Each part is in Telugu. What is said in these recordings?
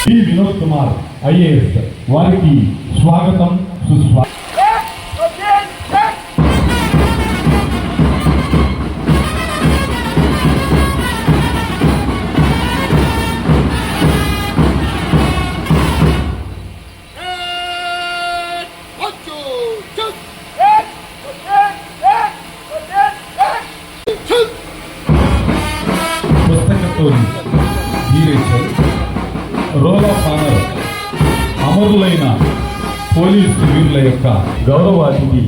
టి వినోద్ కుమార్ ఐఏఎస్ వారికి స్వాగతం సుస్వాగతం స్టోరీ ధీరేశ్వర్ రోల్ ఆఫ్ ఆనర్ అమరులైన పోలీసు వీరుల యొక్క గౌరవ అతిథి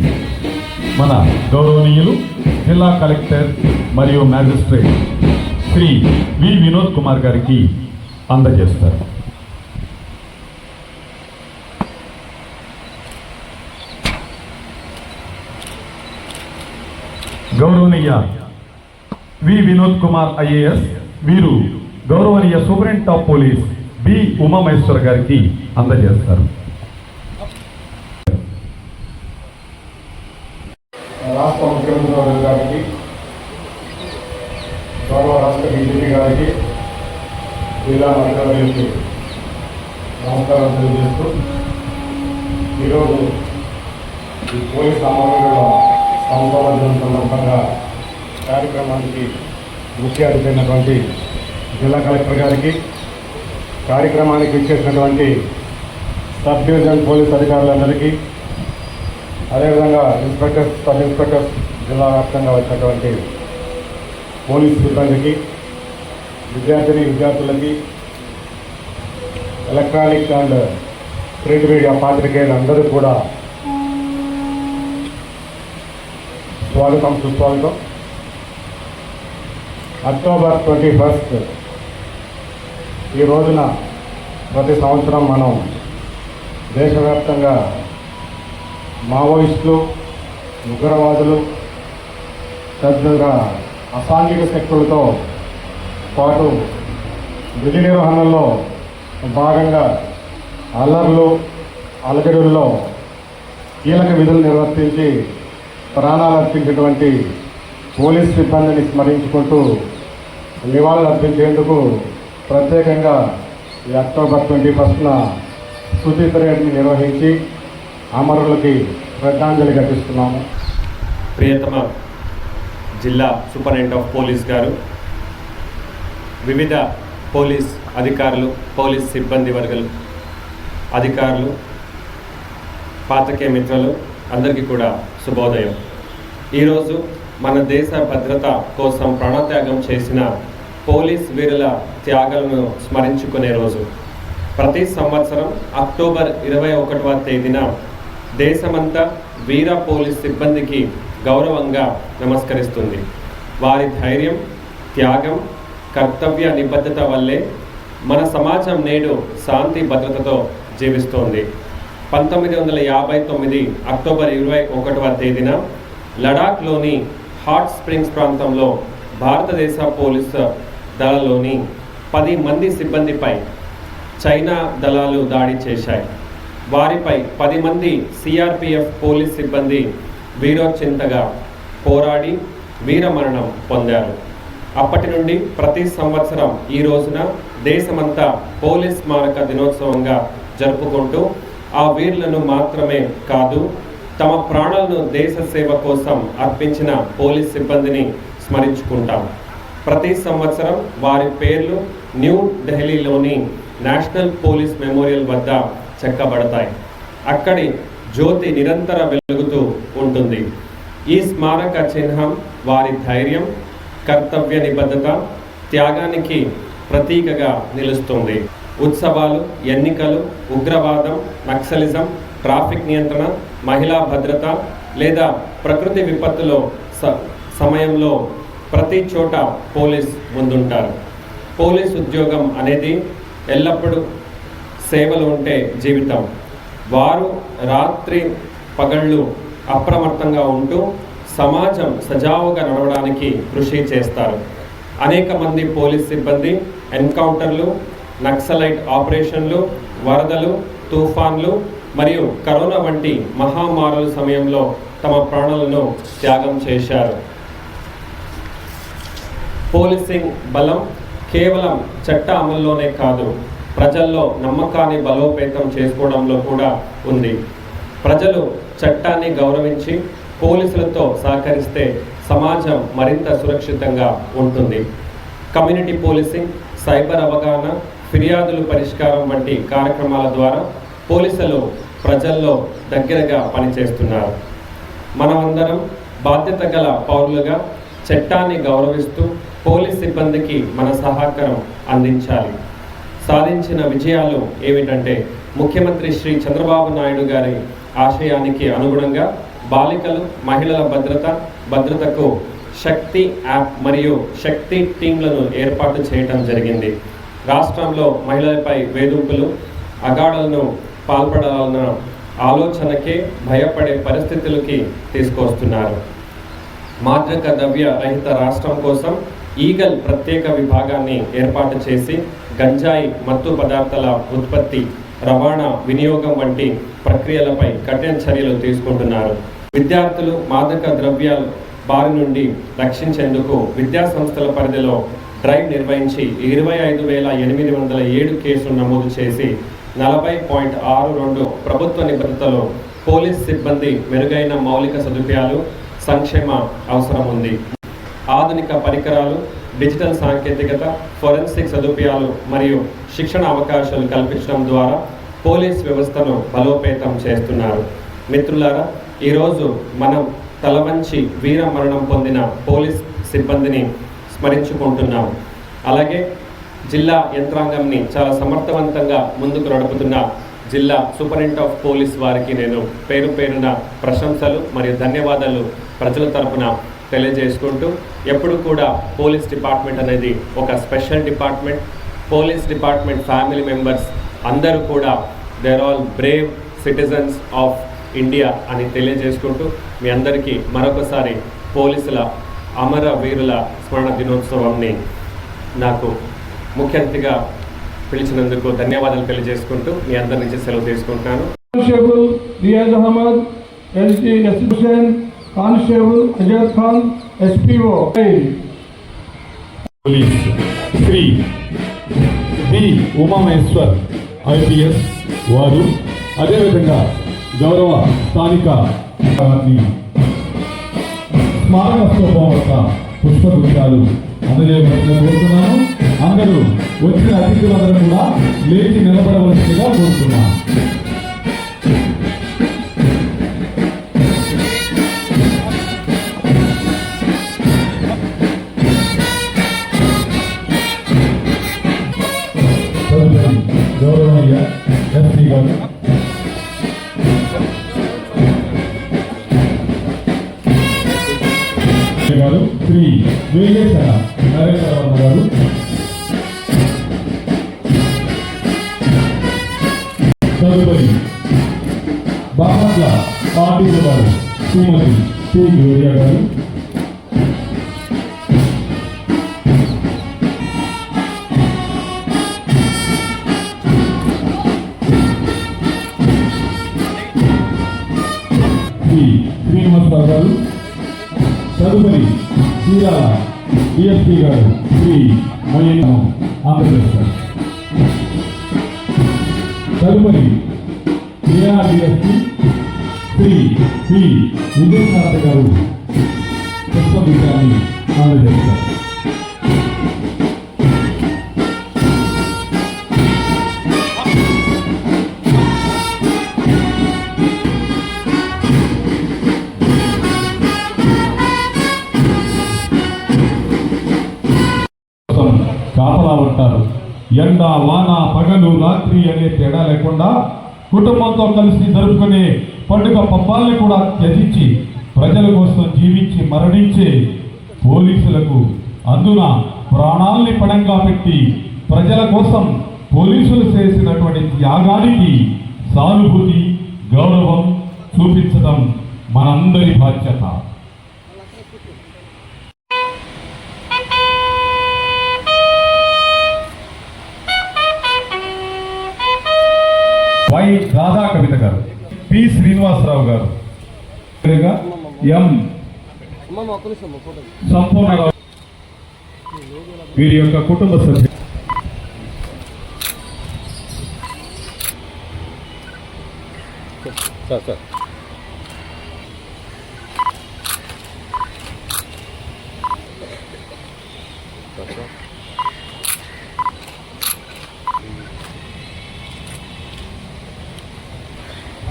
మన గౌరవనీయులు జిల్లా కలెక్టర్ మరియు మ్యాజిస్ట్రేట్ శ్రీ వి వినోద్ కుమార్ గారికి అందజేస్తారు. గౌరవనీయ వి వినోద్ కుమార్ ఐఏఎస్ వీరు గౌరవనీయ superintendent of police B Umamaheshwar గారికి అందజేస్తారు. రాష్ట్ర ముఖ్యమంత్రి గారికి గౌరవ రాష్ట్ర బీజేపీ గారికి జిల్లా మంత్రులకి నమస్కారం తెలియజేస్తూ ఈరోజు ఈ పోలీస్ అమరుల సంవత్సరాల సందర్భంగా కార్యక్రమానికి ముఖ్య అతిథి జిల్లా కలెక్టర్ గారికి కార్యక్రమానికి ఇచ్చేసినటువంటి సబ్ డివిజన్ పోలీస్ అధికారులందరికీ అదేవిధంగా ఇన్స్పెక్టర్స్ సబ్ ఇన్స్పెక్టర్స్ జిల్లా వ్యాప్తంగా వచ్చినటువంటి పోలీస్ సిబ్బందికి విద్యార్థిని విద్యార్థులకి ఎలక్ట్రానిక్ అండ్ ప్రింట్ మీడియా పాత్రికేయులు అందరూ కూడా స్వాగతం సుస్వాగతం. అక్టోబర్ ట్వంటీ ఫస్ట్ ఈ రోజున ప్రతి సంవత్సరం మనం దేశవ్యాప్తంగా మావోయిస్టులు ఉగ్రవాదులు తదితర అసాంఘిక శక్తులతో పాటు విధి నిర్వహణలో భాగంగా అల్లర్లు అలజడుల్లో కీలక విధులు నిర్వర్తించి ప్రాణాలు అర్పించినటువంటి పోలీస్ సిబ్బందిని స్మరించుకుంటూ నివాళులు అర్పించేందుకు ప్రత్యేకంగా ఈ అక్టోబర్ ట్వంటీ ఫస్ట్న స్థుతి పరేడ్ని నిర్వహించి అమరులకి శ్రద్ధాంజలి ఘటిస్తున్నాము. ప్రియతమ జిల్లా సూపరింటెండెంట్ ఆఫ్ పోలీస్ గారు వివిధ పోలీస్ అధికారులు పోలీస్ సిబ్బంది వర్గలు అధికారులు పాతకే మిత్రులు అందరికీ కూడా శుభోదయం. ఈరోజు మన దేశ భద్రత కోసం ప్రాణత్యాగం చేసిన పోలీస్ వీరుల త్యాగాలను స్మరించుకునే రోజు. ప్రతి సంవత్సరం అక్టోబర్ ఇరవై ఒకటవ తేదీన దేశమంతా వీర పోలీస్ సిబ్బందికి గౌరవంగా నమస్కరిస్తుంది. వారి ధైర్యం త్యాగం కర్తవ్య నిబద్ధత వల్లే మన సమాజం నేడు శాంతి భద్రతతో జీవిస్తోంది. పంతొమ్మిది వందల యాభై తొమ్మిది అక్టోబర్ ఇరవై ఒకటవ తేదీన లడాఖ్లోని హాట్ స్ప్రింగ్స్ ప్రాంతంలో భారతదేశ పోలీసు దళలోని పది మంది సిబ్బందిపై చైనా దళాలు దాడి చేశాయి. వారిపై పది మంది సిఆర్పిఎఫ్ పోలీస్ సిబ్బంది వీరోచింతగా పోరాడి వీరమరణం పొందారు. అప్పటి నుండి ప్రతి సంవత్సరం ఈ రోజున దేశమంతా పోలీస్ స్మారక దినోత్సవంగా జరుపుకుంటూ ఆ వీరులను మాత్రమే కాదు తమ ప్రాణాలను దేశ సేవ కోసం అర్పించిన పోలీస్ సిబ్బందిని స్మరించుకుంటాం. ప్రతి సంవత్సరం వారి పేర్లు న్యూ ఢిల్లీలోని నేషనల్ పోలీస్ మెమోరియల్ వద్ద చెక్కబడతాయి. అక్కడి జ్యోతి నిరంతర వెలుగుతూ ఉంటుంది. ఈ స్మారక చిహ్నం వారి ధైర్యం కర్తవ్య నిబద్ధత త్యాగానికి ప్రతీకగా నిలుస్తుంది. ఉత్సవాలు ఎన్నికలు ఉగ్రవాదం నక్సలిజం ట్రాఫిక్ నియంత్రణ మహిళా భద్రత లేదా ప్రకృతి విపత్తులో స సమయంలో ప్రతి చోట పోలీస్ ముందుంటారు. పోలీస్ ఉద్యోగం అనేది ఎల్లప్పుడూ సేవలు ఉంటే జీవితం. వారు రాత్రి పగళ్ళు అప్రమత్తంగా ఉంటూ సమాజం సజావుగా నడవడానికి కృషి చేస్తారు. అనేక మంది పోలీస్ సిబ్బంది ఎన్కౌంటర్లు నక్సలైట్ ఆపరేషన్లు వరదలు తుఫాన్లు మరియు కరోనా వంటి మహామారుల సమయంలో తమ ప్రాణాలను త్యాగం చేశారు. పోలీసింగ్ బలం కేవలం చట్ట అమల్లోనే కాదు ప్రజల్లో నమ్మకాన్ని బలోపేతం చేసుకోవడంలో కూడా ఉంది. ప్రజలు చట్టాన్ని గౌరవించి పోలీసులతో సహకరిస్తే సమాజం మరింత సురక్షితంగా ఉంటుంది. కమ్యూనిటీ పోలీసింగ్ సైబర్ అవగాహన ఫిర్యాదులు పరిష్కారం వంటి కార్యక్రమాల ద్వారా పోలీసులు ప్రజల్లో దగ్గరగా పనిచేస్తున్నారు. మనమందరం బాధ్యత గల పౌరులుగా చట్టాన్ని గౌరవిస్తూ పోలీస్ సిబ్బందికి మన సహకారం అందించాలి. సాధించిన విజయాలు ఏమిటంటే ముఖ్యమంత్రి శ్రీ చంద్రబాబు నాయుడు గారి ఆశయానికి అనుగుణంగా బాలికలు మహిళల భద్రత భద్రతకు శక్తి యాప్ మరియు శక్తి టీంలను ఏర్పాటు చేయడం జరిగింది. రాష్ట్రంలో మహిళలపై వేధింపులు అగాడలను పాల్పడాలన్న ఆలోచనకే భయపడే పరిస్థితులకి తీసుకొస్తున్నారు. మాదక ద్రవ్య రహిత రాష్ట్రం కోసం ఈగల్ ప్రత్యేక విభాగాన్ని ఏర్పాటు చేసి గంజాయి మత్తు పదార్థాల ఉత్పత్తి రవాణా వినియోగం వంటి ప్రక్రియలపై కఠిన చర్యలు తీసుకుంటున్నారు. విద్యార్థులు మాదక ద్రవ్యాల బారి నుండి రక్షించేందుకు విద్యా సంస్థల పరిధిలో డ్రైవ్ నిర్వహించి ఇరవై ఐదు వేల ఎనిమిది వందల ఏడు కేసులు నమోదు చేసి నలభై పాయింట్ ఆరు రెండు ప్రభుత్వ నిబద్ధతలో పోలీస్ సిబ్బంది మెరుగైన మౌలిక సదుపాయాలు సంక్షేమ అవసరం ఉంది. ఆధునిక పరికరాలు డిజిటల్ సాంకేతికత ఫోరెన్సిక్ సదుపాయాలు మరియు శిక్షణ అవకాశాలు కల్పించడం ద్వారా పోలీస్ వ్యవస్థను బలోపేతం చేస్తున్నారు. మిత్రులారా ఈరోజు మనం తలవంచి వీర మరణం పొందిన పోలీస్ సిబ్బందిని స్మరించుకుంటున్నాం. అలాగే జిల్లా యంత్రాంగంని చాలా సమర్థవంతంగా ముందుకు నడుపుతున్న జిల్లా సూపరింటెండెంట్ ఆఫ్ పోలీస్ వారికి నేను పేరు పేరున ప్రశంసలు మరియు ధన్యవాదాలు ప్రజల తరపున తెలియజేసుకుంటూ ఎప్పుడు కూడా పోలీస్ డిపార్ట్మెంట్ అనేది ఒక special department. Police department family members అందరూ కూడా they're all brave citizens of India అని తెలియజేసుకుంటూ మీ అందరికీ మరొకసారి పోలీసుల అమర వీరుల స్మరణ దినోత్సవంని నాకు ముఖ్య అతిథిగా పిలిచినందుకు ధన్యవాదాలు తెలియజేసుకుంటూ మీ అందరి నుంచి సెలవు తీసుకుంటున్నాను. Constable Riyaz Ahmed SD S Hussain constable Azad Khan SPO. Police Shri B Umamaheshwar IPS వారు అదేవిధంగా గౌరవ స్థానిక స్మారక స్తూపం యొక్క పుష్పగుచ్చాలు అందరూ వచ్చిన అతిథులందరూ కూడా లేచి నిలబడవలసిందిగా కోరుతున్నాను. గారు శ్రీ వేగేశ్వర నరేంద్ర గారు. తదుపరి బాపట్ల పార్టీ గారు శ్రీమతి టి గౌరియా గారు. శ్రీ శ్రీనివాసరావు గారు. తదుపరి చీరాల డిఎస్పీ గారు శ్రీ మొయ్య ఆంధ్రప్రదేశ్ గారు. తదుపరి AR DSP Shri P Vijayanath గారు పుష్ప పుష్పగీతాన్ని ఆంధ్రప్రదేశ్ గారు కాపలా ఉంటారు. ఎండ వాన పగలు రాత్రి అనే తేడా లేకుండా కుటుంబంతో కలిసి జరుపుకునే పండుగ పబ్బాల్ని కూడా త్యజించి ప్రజల కోసం జీవించి మరణించే పోలీసులకు అందున ప్రాణాల్ని పణంగా పెట్టి ప్రజల కోసం పోలీసులు చేసినటువంటి త్యాగానికి సానుభూతి గౌరవం చూపించడం మనందరి బాధ్యత. శ్రీనివాసరావు గారు. చివరిగా ఎం? సంపూర్ణరావు వీరి యొక్క కుటుంబ సభ్యులు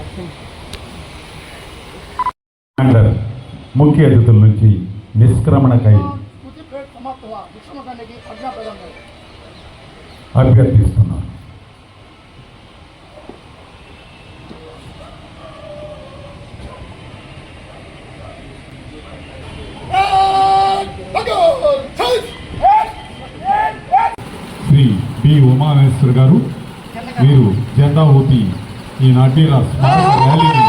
Thank you. కమాండర్ ముఖ్య అతిథుల నుంచి నిష్క్రమణకై స్ఫూర్తిపేట్ అభ్యర్థిస్తున్నారు శ్రీ బి ఉమామేశ్వర్ గారు మీరు జెండా ఊపి ఈ నాట్య స్మారక ర్యాలీని